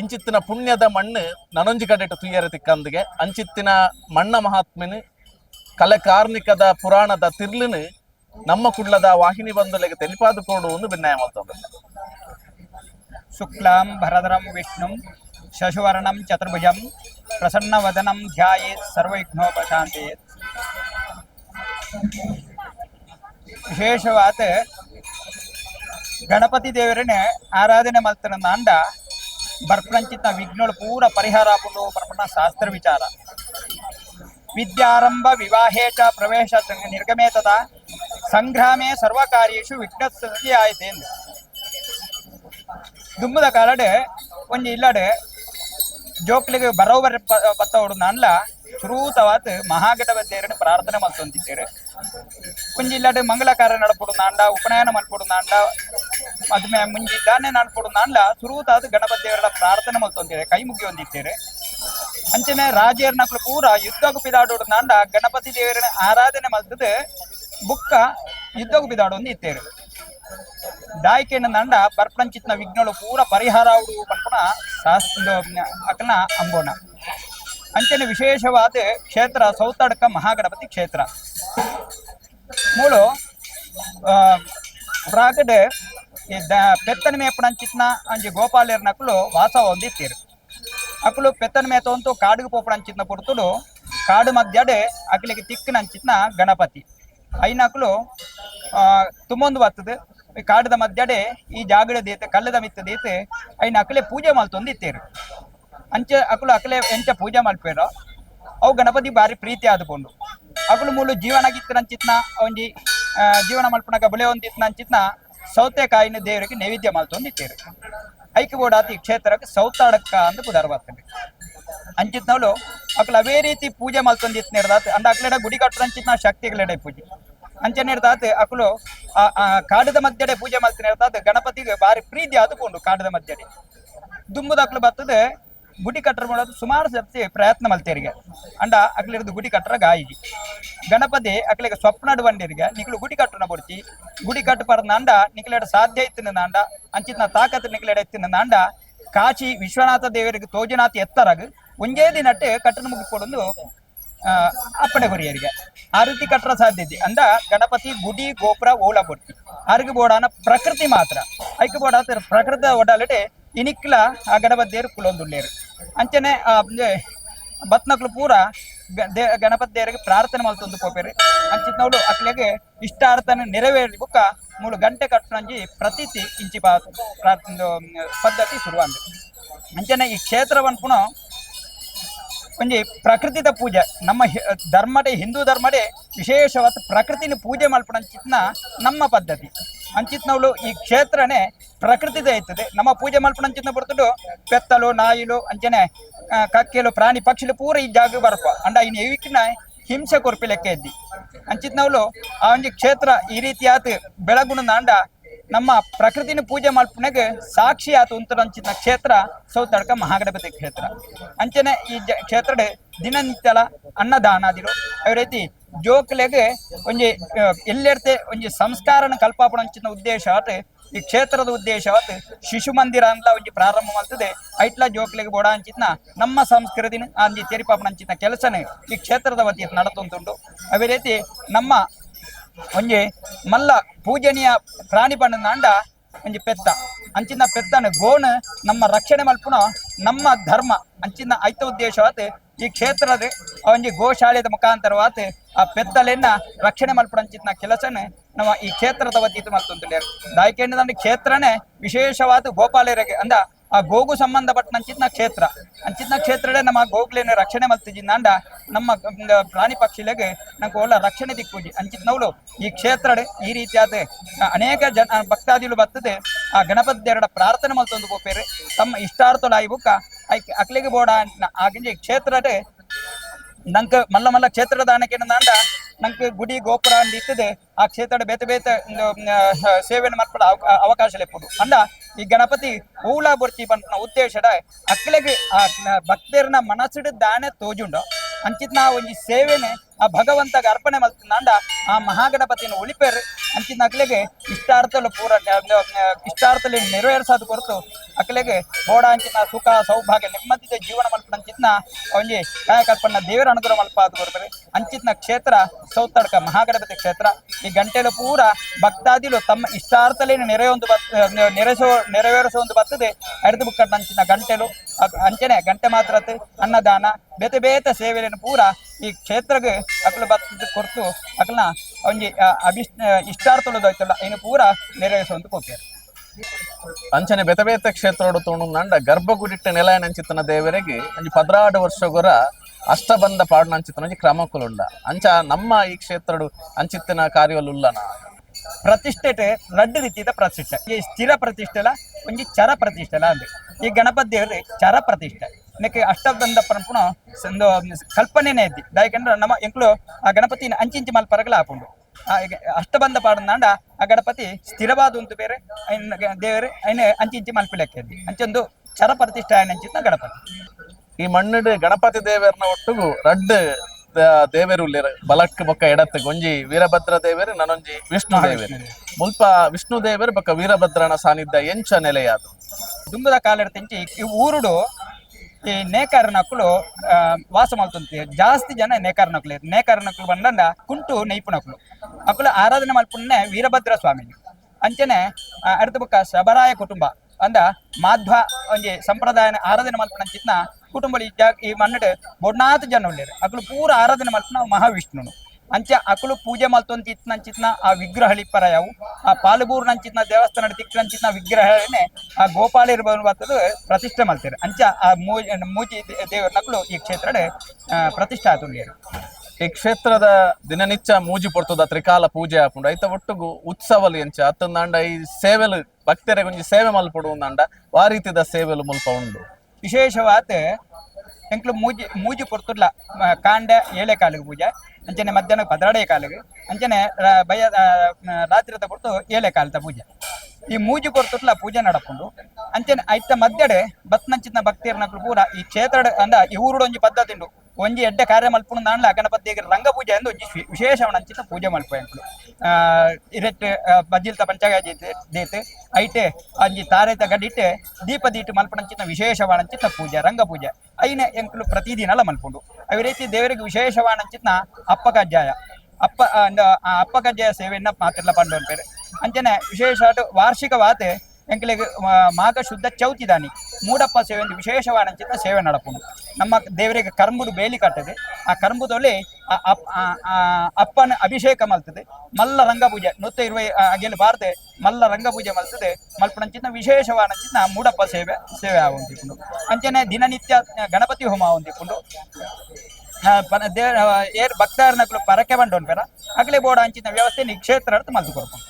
ಇಂಚಿತ್ತಿನ ಪುಣ್ಯದ ಮಣ್ಣು ನನೊಂಜಿ ಕಡೆಟು ತುಯ್ಯರ ತಿಕ್ಕಂದಿಗೆ ಅಂಚಿತ್ತಿನ ಮಣ್ಣ ಮಹಾತ್ಮಿನಿ, ಕಲೆ ಕಾರ್ಮಿಕದ ಪುರಾಣದ ತಿರ್ಲಿನು ನಮ್ಮ ಕುಡ್ಲದ ವಾಹಿನಿ ಬಂಧುಲೆಗೆ ತೆಲಿಪಾದು ಕೊಡು ಒಂದು ಭಿನ್ನಾಯ ಮಾಡ್ತದೆ ಶುಕ್ಲಾಂ ಭರಧರಂ ವಿಷ್ಣು ಶಶುವರ್ಣಂ ಚತುರ್ಭುಜಂ ಪ್ರಸನ್ನವದನಂ ಧ್ಯಾಯೇ ಸರ್ವವಿಘ್ನೋಪಶಾಂತಿ ವಿಶೇಷವಾದ ಗಣಪತಿ ದೇವರನ್ನೇ ಆರಾಧನೆ ಮಾಡ್ತಾರ ನಾಂಡ ಬರ್ಪಣಂಚಿತ ವಿಘ್ನಗಳು ಪೂರ ಪರಿಹಾರ ಪುಂಡು ಬರ್ಪಣ ಶಾಸ್ತ್ರ ವಿಚಾರ. ವಿದ್ಯಾರಂಭ ವಿವಾಹೇ ಪ್ರವೇಶ ನಿರ್ಗಮೇತದ ಸಂಗ್ರಾಮೇ ಸರ್ವಕಾರ್ಯೇಷು ವಿಘ್ನಸ್ತಿ ಆಯ್ತೆ ಎಂದು. ದುಮ್ಮದ ಕಾಲಡೆ ಒಂಜಿ ಇಲ್ಲಡೆ, ಜೋಕ್ಲಿಗೆ ಬರೋಬರ ಬತ್ತವಡು ನಾನ್ಲ, ಸುರೂತವಾತ್ ಮಹಾಗಣಪತಿಯರನ್ನು ಪ್ರಾರ್ಥನೆ ಮಾಡ್ತೊಂತಿದ್ದೇವೆ ಕುಂಜಿ ಇಲ್ಲಡೆ ಮಂಗಳ ಕಾರ್ಯ ನಡಪುಡು ನಾಂಡ ಉಪನಯನ ಮಲ್ಪುಡು ನಾಂಡ ಮದುವೆ ಮುಂಜಿ ದಾನೆ ನಡ್ಪಡು ನಾನ್ಲ ಶುರೂತಾದ ಗಣಪತಿ ದೇವರ ಪ್ರಾರ್ಥನೆ ಮಾಡ್ತೊಂತಿದ್ದೇವೆ, ಕೈ ಮುಗಿ ಹೊಂದಿದ್ದೇವೆ ಅಂಚನೆ ರಾಜೇರ್ ನಕ್ಲು ಪೂರ ಯುದ್ಧ ಗುಪಿದಾಡೋಡು ನಾಂಡ ಗಣಪತಿ ದೇವರನ್ನ ಆರಾಧನೆ ಮಾಡ್ತದೆ. ಬುಕ್ಕ ಯುದ್ಧಗೂ ಬಿದಾಡೊಂದು ಇತ್ತೇರು ದಾಯಕೆನ ನಂಡ ಬರ್ಪಂಚಿತ್ನ ವಿಘ್ನಗಳು ಪೂರ ಪರಿಹಾರ ಆವುಡು ಪನ್ಪುನ ಶಾಸ್ತ್ರ ಅಕಲ್ನ ಅಂಬೋಣ ಅಂಚನೆ ವಿಶೇಷವಾದ ಕ್ಷೇತ್ರ ಸೌತಡ್ಕ ಮಹಾಗಣಪತಿ ಕ್ಷೇತ್ರ ಮೂಲು ಆ, ಪ್ರಾಗಡೆ ಈ ದ ಪೆತ್ತನ ಮೇಪಣಂಚಿತ್ನ ಅಂಜಿ ಗೋಪಾಲೇರ್ ನಕಲು ವಾಸ ಹೊಂದಿತ್ತೀರು ಅಕಲು ಪೆತ್ತನ ಮೇತ ಅಂತೂ ಕಾಡಿಗೆ ಪೋಪಣಂಚಿತ್ನ ಪುರ್ತುಡು ಕಾಡು ಮಧ್ಯಡೆ ಅಕಲಿಗೆ ತಿಕ್ಕನಂಚಿತ್ನ ಗಣಪತಿ ಐನಕಲು ತುಂಬೊಂದು ಬರ್ತದೆ ಕಾಡದ ಮಧ್ಯಡೆ ಈ ಜಾಗಡ ದೇತೆ ಕಲ್ಲದ ಮಿತ್ತ ದೇತೆ ಐನ ಅಕಲೆ ಪೂಜೆ ಮಲ್ತೊಂದು ಇತ್ತೇರು. ಅಂಚೆ ಅಕಲು ಅಕಲೆ ಎಂಚ ಪೂಜೆ ಮಲ್ಪೇರ ಅವು ಗಣಪತಿ ಬಾರಿ ಪ್ರೀತಿ ಆದುಕೊಂಡು. ಅಕಲು ಮೂಲು ಜೀವನಾಗಿತ್ತು ಅಂಚಿತ್ನ ಒಂಜಿ ಆ, ಜೀವನ ಮಲ್ಪನಾಗ ಬಲೆ ಒಂದಿತ್ನ ಅಂಚಿತ್ನ ಸೌತೆಕಾಯಿನ ದೇವರಿಗೆ ನೈವೇದ್ಯ ಮಲ್ತೊಂದು ಇತ್ತೇರು. ಐಕೆ ಬೋಡಾತಿ ಕ್ಷೇತ್ರಕ್ಕೆ ಸೌತಾಡಕ್ಕ ಅಂತ ಪುದಾರ ಬರ್ತದೆ. ಅಂಚಿತ್ನವಳು ಅಕ್ಲ ಅವೇ ರೀತಿ ಪೂಜೆ ಮಲ್ತೊಂದಿತ್ ನಿರ್ದಾತ್ ಅಂಡ ಅಕ್ಲೆಡ ಗುಡಿ ಕಟ್ಟದಂಚಿತ್ನ ಶಕ್ತಿಗಳೆಡೆ ಪೂಜೆ. ಅಂಚೆ ನಿರ್ದಾತ್ ಅಕ್ಲು ಕಾಡದ ಮಧ್ಯಡೆ ಪೂಜೆ ಮಲ್ತ ನಿರ್ದಾತ್ ಗಣಪತಿಗೆ ಬಾರಿ ಪ್ರೀತಿ ಆದುಕೊಂಡು ಕಾಡದ ಮಧ್ಯಡೆ ದುಂಬುದ ಅಕ್ಲು ಬರ್ತದೆ ಗುಡಿ ಕಟ್ಟರ ಮಾಡೋದು ಸುಮಾರು ಸರ್ತಿ ಪ್ರಯತ್ನ ಮಲ್ತೇರಿಗೆ ಅಂಡ ಅಕ್ಲಿರದು ಗುಡಿ ಕಟ್ಟರ ಗಾಯಿಗೆ. ಗಣಪತಿ ಅಕ್ಲಿಗೆ ಸ್ವಪ್ನಡ್ ಬಂಡಿರಿಗೆ ನಿಕ್ಲು ಗುಡಿ ಕಟ್ಟನ ಬಡ್ತಿ, ಗುಡಿ ಕಟ್ಟು ಪರದ ನಾಂಡ ನಿಕ್ಲೆಡ ಸಾಧ್ಯ ಇತ್ತಿನ ನಾಂಡ, ಅಂಚಿತ್ನ ತಾಕತ್ ನಿಕ್ಲೆಡ ಎತ್ತಿನ ನಾಂಡ, ಕಾಶಿ ವಿಶ್ವನಾಥ ದೇವರಿಗೆ ತೋಜನಾಥ್ ಎತ್ತರಾಗ ಒಂಜೇ ದಿನಟ್ಟೆ ಕಟ್ಟನ ಮುಗಿಸ್ಕೊಡೊಂದು ಅಪ್ಪಣೆ ಕೊರಿಯರಿಗೆ. ಆ ರೀತಿ ಕಟ್ಟರ ಸಾಧ್ಯತೆ ಅಂದ ಗಣಪತಿ, ಗುಡಿ, ಗೋಪುರ, ಓಲ ಕೊಡ್ತಿ ಅರ್ಗ ಬೋಡಾನ ಪ್ರಕೃತಿ ಮಾತ್ರ. ಐಕ ಬೋಡ ಪ್ರಕೃತಿ ಒಡಾಲಟೆ ಇನಿಕ್ಲ ಆ ಗಣಪತಿ ದೇವರು ಕುಲೊಂದುಳ್ಳೇರು. ಅಂಚನೆ ಬತ್ನಕ್ಲು ಪೂರ ದೇ ಗಣಪತಿ ದೇವರಿಗೆ ಪ್ರಾರ್ಥನೆ ಮಲ್ತೊಂದು ಪೋಪೇರಿ ಅಂಚಿತ್ನವಳು ಅಕ್ಲೆಗೆ ಇಷ್ಟಾರ್ಥನ ನೆರವೇರಿ ಬುಕ್ಕ ಮೂರು ಗಂಟೆ ಕಟ್ಟಂಜಿ ಪ್ರತೀತಿ ಇಂಚಿ ಪಾ ಪ್ರಾರ್ಥನೆ ಪದ್ಧತಿ ಶುರುವಾಂದು. ಅಂಚನೆ ಈ ಕ್ಷೇತ್ರವನ್ನು ಒಂಜಿ ಪ್ರಕೃತಿದ ಪೂಜೆ. ನಮ್ಮ ಧರ್ಮಡೆ, ಹಿಂದೂ ಧರ್ಮಡೆ ವಿಶೇಷವಾದ ಪ್ರಕೃತಿನ ಪೂಜೆ ಮಲ್ಪಣಂಚಿತ್ನ ನಮ್ಮ ಪದ್ಧತಿ. ಅಂಚಿತ್ನವಳು ಈ ಕ್ಷೇತ್ರನೇ ಪ್ರಕೃತಿದ ಐತದೆ ನಮ್ಮ ಪೂಜೆ ಮಾಡ್ಪಡ ಅಂಚಿತ್ನ ಬರ್ತಿದ್ದು ಪೆತ್ತಲು, ನಾಯಿಲು, ಅಂಚನೆ ಕಕ್ಕೆಲು, ಪ್ರಾಣಿ, ಪಕ್ಷಿಲು ಪೂರ ಈ ಜಾಗ ಬರ್ಪ ಅಂಡ ಇನ್ನು ಇವಿಕ್ಕಿನ ಹಿಂಸೆ ಕೊರ್ಪಿ ಲೆಕ್ಕ ಇದ್ದಿ ಅಂಚಿತ್ನವಳು ಆ ಒಂಜಿ ಕ್ಷೇತ್ರ ಈ ರೀತಿಯಾದ ಬೆಳಗುಣ ನಾಂಡ ನಮ್ಮ ಪ್ರಕೃತಿನ ಪೂಜೆ ಮಲ್ಪನೆಗೆ ಸಾಕ್ಷಿ ಆತು ಅಂಚಿನ ಕ್ಷೇತ್ರ ಸೌತಡ್ಕ ಮಹಾಗಣಪತಿ ಕ್ಷೇತ್ರ. ಅಂಚನೆ ಈ ಜ, ಕ್ಷೇತ್ರಡೆ ದಿನನಿತ್ಯಲ ಅನ್ನದಾನಾದಿರು. ಅದೇ ರೀತಿ ಜೋಕ್ಲೆಗೆ ಒಂಜಿ ಎಲ್ಲೆಡ್ತೆ ಒಂಜಿ ಸಂಸ್ಕಾರನ ಕಲ್ಪಾಪಣಂಚಿನ ಉದ್ದೇಶ ಆತು, ಈ ಕ್ಷೇತ್ರದ ಉದ್ದೇಶ ಆತು, ಶಿಶು ಮಂದಿರ ಅಂತ ಒಂಜಿ ಪ್ರಾರಂಭ ಮಾಡ್ತದೆ. ಐಟ್ಲ ಜೋಕ್ಲೆಗೆ ಬೋಡ ಅಂಚಿತ್ನ ನಮ್ಮ ಸಂಸ್ಕೃತಿನ ಅಂಜಿ ತೆರಿಪಾಪಣಂಚಿನ ಕೆಲಸನೇ ಈ ಕ್ಷೇತ್ರದ ವತಿಯ ನಡತೊಂದುಂಡು ಅದೇ ರೀತಿ ನಮ್ಮ ಒಂಜಿ ಮಲ್ಲ ಪೂಜನೀಯ ಪ್ರಾಣಿ ಪಂಡ ನಾಂಡ ಒಂಜಿ ಪೆತ್ತ. ಅಂಚಿನ ಪೆತ್ತನ ಗೋಣ ನಮ್ಮ ರಕ್ಷಣೆ ಮಲ್ಪುಣ, ನಮ್ಮ ಧರ್ಮ. ಅಂಚಿನ ಐತ ಉದ್ದೇಶವಾತ್ ಈ ಕ್ಷೇತ್ರದ ಒಂಜಿ ಗೋಶಾಲೆದ ಮುಖಾಂತರವಾತ್ ಆ ಪೆತ್ತಲೆನ್ನ ರಕ್ಷಣೆ ಮಲ್ಪಡಂಚಿತ್ನ ಕೆಲಸನ ನಮ್ಮ ಈ ಕ್ಷೇತ್ರದ ವತಿತು ಮಲ್ತೊಂದುಲ್ಲೇರು ದಾಯಕೆಂಡದಂಡ ಕ್ಷೇತ್ರನೇ ವಿಶೇಷವಾದ ಗೋಪಾಲರಿಗೆ ಅಂದ ಆ ಗೋಗು ಸಂಬಂಧಪಟ್ಟಂಚಿತ್ನ ಕ್ಷೇತ್ರ. ಅಂಚಿತ್ನ ಕ್ಷೇತ್ರಡೆ ನಮ್ಮ ಗೋಗ್ಲೇನ ರಕ್ಷಣೆ ಮಲ್ತಿಜಿಂದ ನಮ್ಮ ಗ- ಪ್ರಾಣಿ ಪಕ್ಷಿಲೆಗೆ ನಂಗೆ ಒಳ್ಳೆ ರಕ್ಷಣೆ ದಿಕ್ಕುಜಿ. ಅಂಚಿತ್ನವಳು ಈ ಕ್ಷೇತ್ರಡೆ ಈ ರೀತಿಯಾದ ಅನೇಕ ಜನ ಭಕ್ತಾದಿಗಳು ಬರ್ತದೆ ಆ ಗಣಪತಿ ದೇವರ ಪ್ರಾರ್ಥನೆ ಮಲ್ತೊಂದು ಗೋಪೇರೆ. ತಮ್ಮ ಇಷ್ಟಾರ್ಥಗಳು ಆಯ್ಬುಕ್ಕ ಬುಕ್ಕ ಅಕ್ಲಿಗೆ ಬೋಡ ಆಗಿಂಜಿ ಕ್ಷೇತ್ರಡೆ ನಂಗೆ ಮಲ್ಲ ಮಲ್ಲ ಕ್ಷೇತ್ರ ದಾನಕ್ಕೆ ನಂದ ನಂಗೆ ಗುಡಿ ಗೋಪುರ ಅಂದ್ ಇತ್ತದೆ ಆ ಕ್ಷೇತ್ರದ ಬೇತೆ ಬೇತೆ ಸೇವೆಯನ್ನು ಅವ- ಅವಕಾಶ ಲೆಪ್ಪುಡು ಅಂದ, ಈ ಗಣಪತಿ ಹೂಲ ಬರ್ತಿ ಬಂದ ಉದ್ದೇಶದ ಅಕ್ಕಲೆಗೆ ಭಕ್ತರನ್ನ ಮನಸ್ಸಿಡ ದಾನೆ ತೋಜುಂಡು. ಅಂಚಿತ್ನ ಒಂಜಿ ಸೇವೆನೆ ಆ ಭಗವಂತಗೆ ಅರ್ಪಣೆ ಮಲ್ತಂದ ಆ ಮಹಾಗಣಪತಿನ ಉಳಿಪೇರು ಅಂಚಿನ ಅಕ್ಲೆಗೆ ಇಷ್ಟಾರ್ಥಲು ಪೂರ ಇಷ್ಟಾರ್ಥಲಿ ನೆರವೇರಿಸೋದು ಕೊರತು ಅಕ್ಲೆಗೆ ಬೋಡ ಅಂಚಿನ ಸುಖ, ಸೌಭಾಗ್ಯ ನೆಮ್ಮದಿದ ಜೀವನ ಮಲ್ಪನ ಅಂಚಿತ್ನ ಒಂಜಿ ಕಾಯಕಲ್ಪನ ದೇವರ ಅನುಗ್ರಹ ಮಲ್ಪ ಅದು ಕೊಡ್ತಾರೆ ಅಂಚಿತ್ನ ಕ್ಷೇತ್ರ ಸೌತಡ್ಕ ಮಹಾಗಣಪತಿ ಕ್ಷೇತ್ರ. ಈ ಗಂಟೆಲು ಪೂರ ಭಕ್ತಾದಿಲು ತಮ್ಮ ಇಷ್ಟಾರ್ಥಲಿ ನೆರೆಯೊಂದು ಬತ್ ನೆರೆಸೋ ನೆರವೇರಿಸೋ ಒಂದು ಬರ್ತದೆ ಅರಿದು ಬುಕ್ಕಟ್ಟ ಅಂಚಿನ ಗಂಟೆಲು ಅಂಚನೆ ಗಂಟೆ ಮಾತ್ರ ಅನ್ನದಾನ, ಬೇತೆ ಬೇತೆ ಸೇವೆಯನ್ನು ಪೂರ ಈ ಕ್ಷೇತ್ರಕ್ಕೆ ಅಕಲು ಬರ್ತದ ಕೊರತು ಅಕಲ್ನ ಅವನಿಗೆ ಅಭಿಷ್ ಇಷ್ಟಾರ್ಥಗಳು ಆಯ್ತಲ್ಲ ಇನ್ನು ಪೂರ ನೆರವೇರಿಸುವಂತ ಕೊಡ್ತಾರೆ ಅಂಚನೆ ಬೆತಬೇತ ಕ್ಷೇತ್ರ ಕ್ಷೇತ್ರೋಡು ತೋಣು ನಂಡ ಗರ್ಭಗುಡಿಟ್ಟ ನೆಲಯನಂಚಿತ್ತನ ದೇವರಿಗೆ ಅಂಜಿ ಪದ್ರಾಡು ವರ್ಷಗೊರ ಅಷ್ಟಬಂಧ ಪಾಡ್ನಂಚಿತ್ತನ ಒಂಜಿ ಕ್ರಮಕ್ಕುಲುಂಡ ಅಂಚ ನಮ್ಮ ಈ ಕ್ಷೇತ್ರಡು ಅಂಚಿತ್ತಿನ ಕಾರ್ಯವಲ್ಲುಲ್ಲನ. ಪ್ರತಿಷ್ಠೆ ರಡ್ಡು ರೀತಿಯ ಪ್ರತಿಷ್ಠೆ. ಈ ಸ್ಥಿರ ಪ್ರತಿಷ್ಠೆಲ ಒಂಜಿ ಚರ ಪ್ರತಿಷ್ಠೆಲ ಅಂದ್ರೆ ಈ ಗಣಪತಿ ದೇವರಿಗೆ ಚರ ಪ್ರತಿಷ್ಠೆ. ನೆಕ್ಕೆ ಅಷ್ಟಬಂದ ಪರಂಪುಣ ಒಂದು ಕಲ್ಪನೆನೇ ಐತಿ ದಾಯಕಂದ್ರೆ ನಮ್ಮ ಎಂಕ್ಲು ಆ ಗಣಪತಿನ ಅಂಚಿಂಚಿ ಮಲ್ಪರಗಲ ಹಾಕೊಂಡು ಆ ಅಷ್ಟಬಂದ ಅಷ್ಟಬಂಧ ಪಾಡನಾಂಡ ಆ ಗಣಪತಿ ಸ್ಥಿರವಾದ ಉಂಟು ಬೇರೆ ದೇವರೇ ಐನೆ ಅಂಚಿಂಚಿ ಮಲ್ಪಿಲಕ್ಕೆ ಇದ್ದಿ. ಅಂಚೊಂದು ಚರ ಪ್ರತಿಷ್ಠೆ ಅಂಚಿನ ಗಣಪತಿ. ಈ ಮಣ್ಣು ಗಣಪತಿ ದೇವರನ್ನ ಒಟ್ಟುಗು ರಡ್ ದೇವರು ದೇವೆರುಲ್ಲೆರ್ ಬಲಕ್ ಬೊಕ್ಕ ಎಡತ್ ಒಂಜಿ ವೀರಭದ್ರ ದೇವರು ನನೊಂಜಿ ವಿಷ್ಣು ದೇವರು. ಮುಲ್ಪ ವಿಷ್ಣು ದೇವರು ಬೊಕ್ಕ ವೀರಭದ್ರನ ಸಾನ್ನಿಧ್ಯ ಎಂಚ ನೆಲೆಯಾದು ದುಂಬದ ಕಾಲ ತೆಂಚಿ ಈ ಊರುಡು ಈ ನೇಕಾರ ವಾಸ ಮಲ್ತಂತೆ ಜಾಸ್ತಿ ಜನ ನೇಕಾರ ನಕ್ಕಲು ನೇಕಾರ ಬಂದಂಡ ಕುಂಟು ನೈಪು ನಕ್ಕಲು ಅಕ್ಕಲು ಆರಾಧನೆ ಮಲ್ಪುಣ್ಣೆ ವೀರಭದ್ರ ಸ್ವಾಮಿ. ಅಂಚನೆ ಅರ್ಧ ಬುಕ್ಕ ಶಬರಾಯ ಕುಟುಂಬ. ಅಂದ ಮಾಧ್ವ ಒಂಜಿ ಸಂಪ್ರದಾಯ ಆರಾಧನೆ ಮಲ್ಪನಂಚಿತ್ನ ಕುಟುಂಬ ಈ ಮನ್ನಡೆ ಬೊಡ್ನಾತ್ ಜನ ಉಳ್ಳೇರು. ಅಕ್ಕಳು ಪೂರ ಆರಾಧನೆ ಮಲ್ಪನ ಮಹಾವಿಷ್ಣುನು. ಅಂಚ ಅಕುಲು ಪೂಜೆ ಮಲ್ತೊಂದು ಚಿತ್ನ ಆ ವಿಗ್ರಹ ಲಿಪ್ಪರ ಯಾವು. ಆ ಪಾಲುಬೂರ್ ನಂಚಿತ್ನ ದೇವಸ್ಥಾನ ತಿಕ್ಕಂಚಿತ್ನ ವಿಗ್ರಹನೇ ಆ ಗೋಪಾಲ ಇರ್ಬೋದು ಪ್ರತಿಷ್ಠೆ ಮಲ್ತಾರೆ. ಅಂಚ ಆ ಮೂಜಿ ದೇವರ ನಕಲು ಈ ಕ್ಷೇತ್ರಡೆ ಆ, ಪ್ರತಿಷ್ಠೆ ಆತುಂಡಿಯರು ಈ ಕ್ಷೇತ್ರದ ದಿನನಿತ್ಯ ಮೂಜಿ ಪಡ್ತದ ತ್ರಿಕಾಲ ಪೂಜೆ ಹಾಕೊಂಡು ಐತ ಒಟ್ಟುಗು ಉತ್ಸವಲು ಎಂಚ. ಅತ್ತಂದಾಂಡ ಈ ಸೇವೆಲು ಭಕ್ತರಿಗೆ ಒಂಜಿ ಸೇವೆ ಮಲ್ಪಡು ಅಂದಾಂಡ ಆ ರೀತಿದ ಸೇವೆಲು ಮುಲ್ಪ ಉಂಡು ವಿಶೇಷವಾದ ಎಂಕ್ಲು ಮೂಜಿ ಮೂಜಿ ಪೊರ್ತುಡ್ಲ ಕಾಂಡ ಏಳೆ ಕಾಲಿಗೆ ಪೂಜೆ, ಅಂಚನೆ ಮಧ್ಯಾಹ್ನ ಪದರಡೆ ಕಾಲಿಗೆ, ಅಂಚನೆ ಬಯ ರಾತ್ರಿ ರಾತ್ರಿದ ಕೊಡ್ತು ಏಳೆ ಕಾಲದ ಪೂಜೆ. ಈ ಮೂಜಿ ಕೊರ್ತುಟ್ಲ ಪೂಜೆ ನಡಕೊಂಡು, ಅಂಚನೆ ಐತ ಮಧ್ಯಡೆ ಬತ್ನಂಚಿನ ಭಕ್ತಿಯರ್ನಕ್ಲು ಪೂರ ಈ ಕ್ಷೇತ್ರ ಅಂದ ಈ ಊರುಡೊಂಜಿ ಪದ್ಧತಿ ಉಂಡು ಒಂಜಿ ಎಡ್ಡೆ ಕಾರ್ಯ ಮಲ್ಪುಣ ಗಣಪತಿ ರಂಗ ಪೂಜೆ ಎಂದು ಒಂಜಿ ವಿಶೇಷವಣ ಅಂಚಿತ ಪೂಜೆ ಮಲ್ಪ ಎಂಕ್ಲು ಆ, ಇರೆಟ್ ಬಜಿಲ್ತ ಪಂಚಗ ದೇತೆ ಐಟೆ, ಅಂಜಿ ತಾರೆತ ಗಡಿಟ್ಟೆ ದೀಪ ದೀಟು ಮಲ್ಪಣಂಚಿತ ವಿಶೇಷವಾಣಂಚಿತ ಪೂಜೆ, ರಂಗ ಪೂಜೆ. ಐನೆ ಎಂಕ್ಲು ಪ್ರತಿದಿನಲ ಮಲ್ಪುಂಡು. ಅವಿ ರೀತಿ ದೇವರಿಗೆ ವಿಶೇಷವಾಣಂಚಿನ ಅಪ್ಪ ಕಜ್ಜಾಯ ಅಪ್ಪ ಅಪ್ಪ ಕಜ್ಜಾಯ ಸೇವೆಯನ್ನ ಮಾತಿರ್ಲ ಪಂಡು ಅಂಪೇರು ಅಂಚನೆ ವಿಶೇಷ ವಾರ್ಷಿಕವಾತೆ ಎಂಕ್ಲೆಗ್ ಮಾಘ ಶುದ್ಧ ಚೌತಿ ದಾನಿ ಮೂಡಪ್ಪ ಸೇವೆ ಒಂದು ವಿಶೇಷವಾದಂಚಿತ ಸೇವೆ ನಡಪುಂಡು ನಮ್ಮ ದೇವರಿಗೆ ಕರ್ಮುಡು ಬೇಲಿ ಕಟ್ಟದೆ. ಆ ಕರ್ಮುದಲ್ಲಿ ಅಪ್ಪನ ಅಭಿಷೇಕ ಮಲ್ತದೆ. ಮಲ್ಲ ರಂಗಪೂಜೆ ನೂತ ಇರುವ ಅಗೆಲು ಬಾರದೆ, ಮಲ್ಲ ರಂಗಪೂಜೆ ಮಲ್ತದೆ. ಮಲ್ಪನಂಚಿನ ವಿಶೇಷವಾದಂಚಿನ ಮೂಡಪ್ಪ ಸೇವೆ ಸೇವೆ ಆಗುವಂತಿಕೊಂಡು ಅಂಚನೆ ದಿನನಿತ್ಯ ಗಣಪತಿ ಹೋಮ ಆಗುವಂತಿಕೊಂಡು ದೇವ ಏರ್ ಭಕ್ತಾರನಗಳು ಪರಕೆ ಬಂಡೋನ್ ಬೇಡ ಅಗಲೆ ಬೋಡ ಅಂಚಿನ ವ್ಯವಸ್ಥೆ ನಿಕ್ಷೇತ್ರ ಮಲ್ತು ಕೊಡ್ಕೊಂಡು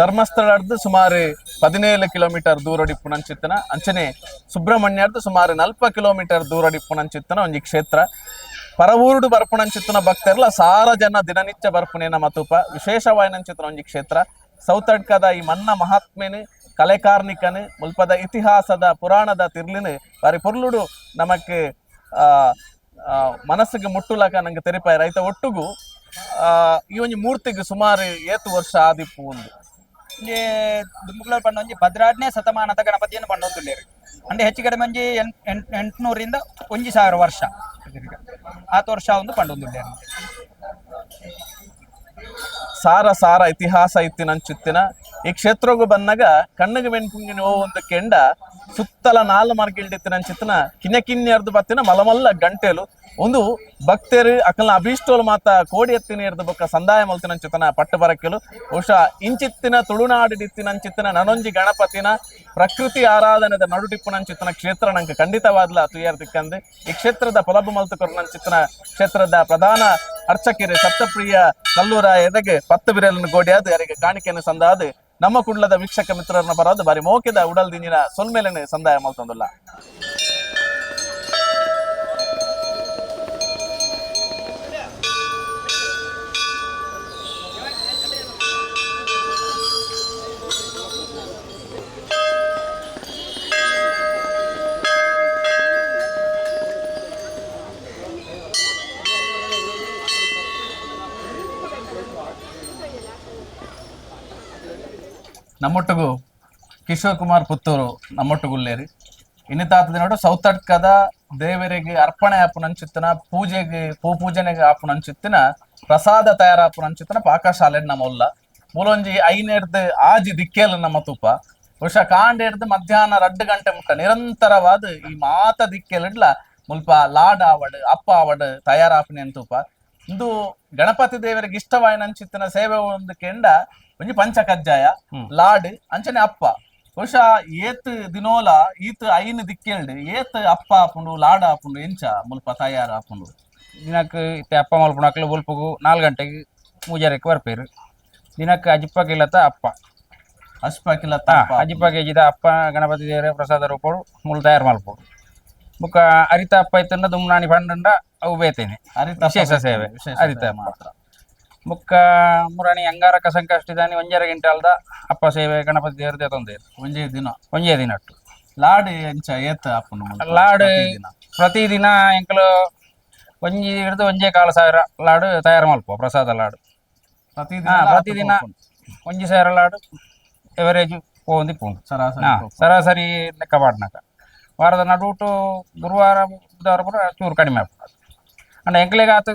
ಧರ್ಮಸ್ಥಳದ್ದು ಸುಮಾರು ಪದಿನೇಳು ಕಿಲೋಮೀಟರ್ ದೂರಡಿಪ್ಪುನಂಚಿತ್ತನ ಅಂಚನೆ ಸುಬ್ರಹ್ಮಣ್ಯರ್ದು ಸುಮಾರು ನಲ್ಪ ಕಿಲೋಮೀಟರ್ ದೂರಡಿಪ್ಪುನಂಚಿತ್ತನ ಒಂಜಿ ಕ್ಷೇತ್ರ. ಪರವೂರುಡು ಬರ್ಪುನಂಚಿತ್ತನ ಭಕ್ತರಲ್ಲ ಸಾರ ಜನ ದಿನನಿತ್ಯ ಬರ್ಪುನೇನ ಮತುಪ ವಿಶೇಷವಾಯಿನಂಚಿತ್ತನ ಒಂಜಿ ಕ್ಷೇತ್ರ. ಸೌತಡ್ಕದ ಈ ಮನ್ನ ಮಹಾತ್ಮೆನು ಕಲೆಕಾರ್ನಿಕನು ಮುಲ್ಪದ ಇತಿಹಾಸದ ಪುರಾಣದ ತಿರ್ಲಿನು ಬಾರಿ ಪುರ್ಲುಡು ಆ, ಮನಸ್ಸಿಗೆ ಮುಟ್ಟುಲಕ ನಂಗೆ ತೆರಿಪಾಯ. ರೈತ ಒಟ್ಟುಗು ಈ ಒಂದು ಮೂರ್ತಿಗೆ ಸುಮಾರು ಏತು ವರ್ಷ ಆದಿಪ್ಪು ಒಂದು. ಇಲ್ಲಿ ದುಂಬುಗಳ ಪಂಡ ಒಂಜಿ ಭದ್ರಾಡ್ನೇ ಶತಮಾನದ ಗಣಪತಿಯನ್ನು ಪಂಡೊಂದುಲ್ಲೆರ್ ಅಂದ್ರೆ ಹೆಚ್ಚು ಕಡಿಮೆ ಒಂಜಿ ಎಂಟುನೂರಿಂದ ಎಂಟ್- ಎಂಟ್ನೂರಿಂದ ಒಂಜಿ ಸಾವಿರ ವರ್ಷ. ಆತ ವರ್ಷ ಒಂದು ಪಂಡೊಂದುಲ್ಲೇರು ಸಾರ ಸಾರ ಇತಿಹಾಸ ಇತ್ತಿನಂಚಿತ್ತಿನ ಈ ಕ್ಷೇತ್ರಗು ಬಂದಾಗ ಕಣ್ಣಿಗೆ ಮೆನ್ಪುಂಗಿನ ಓ ಒಂದು ಕೆಂಡ, ಸುತ್ತಲ ನಾಲ್ ಮಾರ್ಗಿಲ್ಡಿತ್ತಿನ ಚಿತ್ತನ ಕಿನ್ನೆ ಕಿನ್ಯರ್ದು ಬತ್ತಿನ ಮಲಮಲ್ಲ ಗಂಟೆಲು. ಒಂದು ಭಕ್ತರು ಅಕಲ್ನ ಅಭೀಷ್ಟೋಲ್ ಮಾತ ಕೋಡಿ ಎತ್ತಿನ ಎರ್ದು ಬಕ್ಕ ಸಂದಾಯ ಮಲ್ತಿನ ಚಿತ್ತನ ಪಟ್ಟು ಬರಕೆಲು. ಬಹುಶಃ ಇಂಚಿತ್ತಿನ ತುಳುನಾಡಿಡಿತ್ತಿನ ಚಿತ್ತನ ನನೊಂಜಿ ಗಣಪತಿನ, ಪ್ರಕೃತಿ ಆರಾಧನೆದ ನಡುಟಿಪ್ಪುನ ಚಿತ್ತನ ಕ್ಷೇತ್ರ ನಂಗೆ ಖಂಡಿತವಾದ್ಲ ತುಯ್ಯಾರ್ ದಿಕ್ಕಂದು ಈ ಕ್ಷೇತ್ರದ ಪೊಲಬು ನನ್ನ ಚಿತ್ತನ ಕ್ಷೇತ್ರದ ಪ್ರಧಾನ ಅರ್ಚಕಿರೆ ಸಪ್ತಪ್ರಿಯ ಕಲ್ಲೂರ ಎದೆಗೆ ಪತ್ತು ಬಿರಲನ್ನು ಗೋಡಿಯಾದ ಯಾರಿಗೆ ಕಾಣಿಕೆಯನ್ನು ಸಂದಾದ, ನಮ್ಮ ಕುಡ್ಲದ ವೀಕ್ಷಕ ಮಿತ್ರರನ್ನ ಬರೋದು ಬಾರಿ ಮೋಕೆದ ಉಡಲ್ ದಿನಿನ ಸೊಲ್ಮೇಲೆನೆ ಸಂದಾಯ ಮಲ್ತೊಂದುಲ್ಲ. ನಮ್ಮೊಟ್ಟಿಗೂ ಕಿಶೋರ್ ಕುಮಾರ್ ಪುತ್ತೂರು ನಮ್ಮೊಟ್ಟಿಗುಲ್ಲೇರಿ ಇನ್ನಿತಾತ ನೋಡು ಸೌತಡ್ಕದ ದೇವರಿಗೆ ಅರ್ಪಣೆ ಆಪುನಂಚಿತ್ತಿನ ಪೂಜೆಗೆ ಪೂ ಪೂಜನೆಗೆ ಆಪುನಂಚಿತ್ತಿನ ಪ್ರಸಾದ ತಯಾರಾಪುನಂಚಿತ್ತಿನ ಪಾಕಶಾಲೆ ನಮ್ಮಲ್ಲ ಮೂಲೊಂಜಿ ಐನೇರ್ದು ಆಜಿ ದಿಕ್ಕೇಲ ನಮ್ಮ ತುಪ್ಪ. ಬಹುಶಃ ಕಾಂಡೇರ್ದು ಮಧ್ಯಾಹ್ನ ರಡ್ಡು ಗಂಟೆ ಮುಟ್ಟ ನಿರಂತರವಾದ ಈ ಮಾತ ದಿಕ್ಕೇಲಿಡ್ಲ ಮುಲ್ಪ ಲಾಡ್ ಆವಡ್, ಅಪ್ಪ ಆವಡ್ ತಯಾರಾಪಿನ ಅಂತೂಪ ಇಂದು ಗಣಪತಿ ದೇವರಿಗೆ ಇಷ್ಟವಾಯಿನಂಚಿತ್ತಿನ ಸೇವೆ ಒಂದು ಕೆಂಡ ಒಂಜಿ ಪಂಚ ಕಜ್ಜಾಯ ಲಾಡ್ ಅಂಚನೆ ಅಪ್ಪ. ಬಹುಶಃ ಏತ್ ದಿನೋಲ ಈತ್ ಐನ್ ದಿಕ್ಕೇಳ್ಡ್ ಏತ್ ಅಪ್ಪ ಆಪುಂಡು ಲಾಡ್ ಆಪುಂಡು ಎಂಚ ಮುಲ್ಪ ತಯಾರು ಆಪುಂಡು ದಿನಕ್ಕೆ ಇತ್ತೆ ಅಪ್ಪ ಮಲ್ಪುಣಕ್ಲು ಮುಲ್ಪಗು ನಾಲ್ಕು ಗಂಟೆಗೆ ಮೂಜಾರಕ್ಕೆ ಬರ್ಪೇರು. ದಿನಕ್ಕೆ ಕಿಲತ ಅಪ್ಪ. ಅಜಿಪ್ಪ ಕಿಲತ ಅಜಿಪ್ಪ ಕೇಜಿದ ಅಪ್ಪ ಗಣಪತಿ ದೇವರ ಪ್ರಸಾದ ರೂಪಡು ಮುಲ್ ತಯಾರು ಮಲ್ಪಡು. ಬುಕ್ಕ ಅರಿತ ಅಪ್ಪ ಇತ್ತಂಡ ದುಮ್ನಾಣಿ ಪಂಡ ಅವು ಬೇತೇನೆ. ವಿಶೇಷ ಸೇವೆ. ಅರಿತ ಮಾತ್ರ. ಬುಕ್ಕ ಮುರಾಣಿ ಅಂಗಾರಕ ಸಂಕಷ್ಟಿದಾನಿ ಒಂಜರ ಗಂಟೆ ಅಲ್ದ ಅಪ್ಪ ಸೇವೆ ಗಣಪತಿ ದೇವರದೇ ತೊಂದೇರು ಒಂಜೇ ದಿನ ಒಂಜೇ ದಿನಟ್ಟು ಲಾಡ್ ಎಂಚ ಏತ್ ಆಪುಂಡು ಮುಲ್ಪ ಲಾಡ್ ಪ್ರತಿದಿನ. ಪ್ರತಿದಿನ ಎಂಕಲು ಒಂಜಿ ಹಿಡಿದು ಒಂಜೇ ಕಾಲು ಸಾವಿರ ಲಾಡು ತಯಾರು ಮಲ್ಪುವ ಪ್ರಸಾದ ಲಾಡು ಪ್ರತಿದಿನ ಹಾ ಲಾಡ್ ಪ್ರತಿದಿನ ಆಪುಂಡು. ಒಂಜಿ ಸಾವಿರ ಲಾಡು ಎವರೇಜ್ ಪೋಂದಿ ಪೋಂಡು ಸರಾಸರಿ ಹಾ ಹೋಗ್ಪುಂಡು. ಸರಾಸರಿ ಲೆಕ್ಕ ಪಾಡ್ನಕ ವಾರದ ನಡುಟು ಗುರುವಾರ ಬುಧವಾರ ಪೂರ ಚೂರು ಕಡಿಮೆ ಆಗ್ತದೆ ಅಂಡ ಎಂಕ್ಲೆಗೆ ಆತು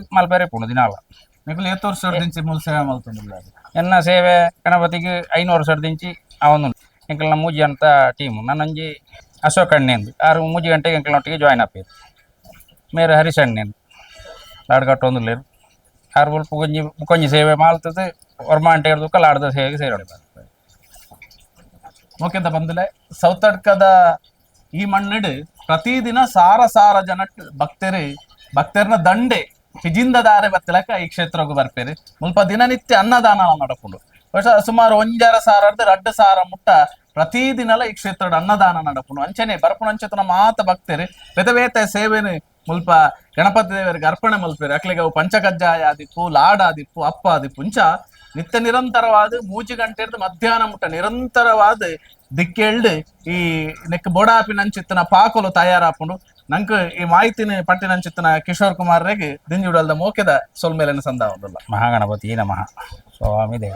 ನಿಕುಲು ಏತ್ ವರ್ಷ ದಿಂಚಿ ಮುಲ್ ಸೇವೆ ಮಲ್ತೊಂದುಲ್ಲ ಎನ್ನ ಸೇವೆ ಗಣಪತಿಗೆ ಐನೂರು ಸರ್ದಿಂಚಿ ಅವನು ಎಂಕಲ್ನ ಮೂಜಿ ಅಂತ ಟೀಮು ನನ್ನೊಂಜಿ ಅಶೋಕ್ ಅಣ್ಣೆಂದು. ಆರು ಮೂಜಿ ಗಂಟೆಗೆ ಎಂಕಲ್ನೊಟ್ಟಿಗೆ ಜಾಯ್ನ್ ಆಪೇರು ಮೇರೆ ಹರೀಶ್ ಅಣ್ಣೆಂದು. ಲಾಡ್ ಕಟ್ಟೊಂದು ಲೇರು. ಆರು ಬುಲ್ಪ ಕೊಂಜಿ ಕೊಂಜಿ ಸೇವೆ ಮಾಲ್ತದೆ ವರ್ಮಾಂಟೆ ಹಿಡ್ದು ಲಾಡ್ದ ಸೇವೆಗೆ ಸೇರೋಡಿ ಓಕೆದ ಬಂದಲೆ ಸೌತಡ್ಕದ ಈ ಮಣ್ಣಿಡ್ ಪ್ರತಿದಿನ ಸಾರ ಸಾರ ಜನ ಭಕ್ತರು ಭಕ್ತರನ್ನ ದಂಡೆ ಹಿಜಿಂದ ದಾರೆ ಬತ್ತಲಕ ಈ ಕ್ಷೇತ್ರಕ್ಕೆ ಬರ್ಪೇರಿ ಮುಲ್ಪ ದಿನನಿತ್ಯ ಅನ್ನದಾನ ನಡಕೊಂಡು ಬಹುಶಃ ಸುಮಾರು ಒಂಜಾರ ಸಾರ ಅರ್ಧ ರಡ್ಡು ಸಾರ ಮುಟ್ಟ ಪ್ರತಿದಿನಲ ಈ ಕ್ಷೇತ್ರದ ಅನ್ನದಾನ ನಡಪುಂಡು ಅಂಚನೆ, ಬರ್ಪುನ ಅಂಚತನ ಮಾತ ಬಕ್ತೇರಿ ಬೇತೆ ಸೇವೆನೆ ಸೇವೆನು ಮುಲ್ಪ ಗಣಪತಿ ದೇವರಿಗೆ ಅರ್ಪಣೆ ಮಲ್ಪೇರಿ. ಅಕ್ಲಿಗೆ ಪಂಚಕಜ್ಜಾಯ ಆದಿಪ್ಪು, ಲಾಡ ಆದಿಪ್ಪು, ಅಪ್ಪ ಆದಿಪ್ಪು ನಿತ್ಯ ನಿರಂತರವಾದ ಮೂಜಿ ಗಂಟೆ ಮಧ್ಯಾಹ್ನ ಮುಟ್ಟ ನಿರಂತರವಾದ ದಿಕ್ಕೆಳ್ದು ಈ ನೆಕ್ ಬೋಡಾಪಿನಂಚಿತ್ತನ ಪಾಕೊಲು ತಯಾರಾಪುಂಡು. ನಂಕ್ ಈ ಮಾಹಿತಿನ ಪಟ್ಟಿನಂಚಿತ್ತನ ಕಿಶೋರ್ ಕುಮಾರ್ ರೇಗಿ ದಿಂಜುಡಲ್ದ ಮೋಕೆದ ಸೊಲ್ಮೇಲೆನ ಸಂದ ಒಂದಲ್ಲ ಮಹಾಗಣಪತಿ ನಮಃ. ಸ್ವಾಮಿ ದೇವ.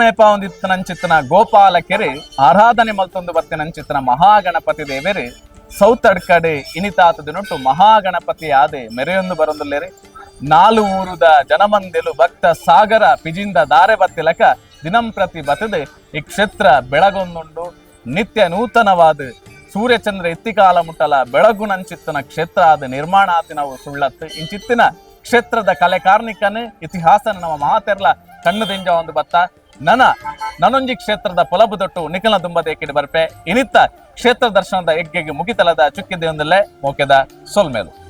ಮೇಪ ಒಂದಿತ್ತನಂಚಿತ್ತನ ಗೋಪಾಲ ಕೆರೆ ಆರಾಧನೆ ಮಲ್ತೊಂದು ಬತ್ತಿನಂಚಿತ್ತನ ಮಹಾಗಣಪತಿ ದೇವೆರೆ ಸೌತಡ್ಕಡೆ ಇನಿತಾತದಿನೊಟ್ಟು ಮಹಾಗಣಪತಿ ಆದೆ ಮೆರೆಯೊಂದು ಬರೊಂದುಲ್ಲೆರೆ. ನಾಲು ಊರುದ ಜನಮಂದೆಲು ಭಕ್ತ ಸಾಗರ ಪಿಜಿಂದ ದಾರೆ ಬತ್ತಿಲಕ ದಿನಂಪ್ರತಿ ಬತದೆ, ಈ ಕ್ಷೇತ್ರ ಬೆಳಗೊಂದುಂಡು ನಿತ್ಯ ನೂತನವಾದ ಸೂರ್ಯಚಂದ್ರ ಇತ್ತಿಕಾಲ ಮುಟ್ಟಲ ಬೆಳಗುನಂಚಿತ್ತನ ಕ್ಷೇತ್ರ ಆದ ನಿರ್ಮಾಣ ಆತಿನವು ಸುಳ್ಳತ್ತು. ಇಂಚಿತ್ತಿನ ಕ್ಷೇತ್ರದ ಕಲೆ ಕಾರ್ಣಿಕನೇ ಇತಿಹಾಸನ ನಮ್ಮ ಮಾತೆರ್ಲ ಕಣ್ಣು ದಿಂಜ ಒಂದು ಬತ್ತ. ನನ ನನೊಂಜಿ ಕ್ಷೇತ್ರದ ಪೊಲಬು ತೊಟ್ಟು ನಿಖಲ ದುಂಬದ ಎಕ್ಕಿಡಿ ಬರ್ಪೆ. ಇನಿತ್ತ ಕ್ಷೇತ್ರ ದರ್ಶನದ ಎಗ್ಗೆಗೆ ಮುಗಿತಲದ ಚುಕ್ಕಿದೆಯೊಂದಲ್ಲೇ ಮೋಕೆದ ಸೊಲ್ಮೇಲು.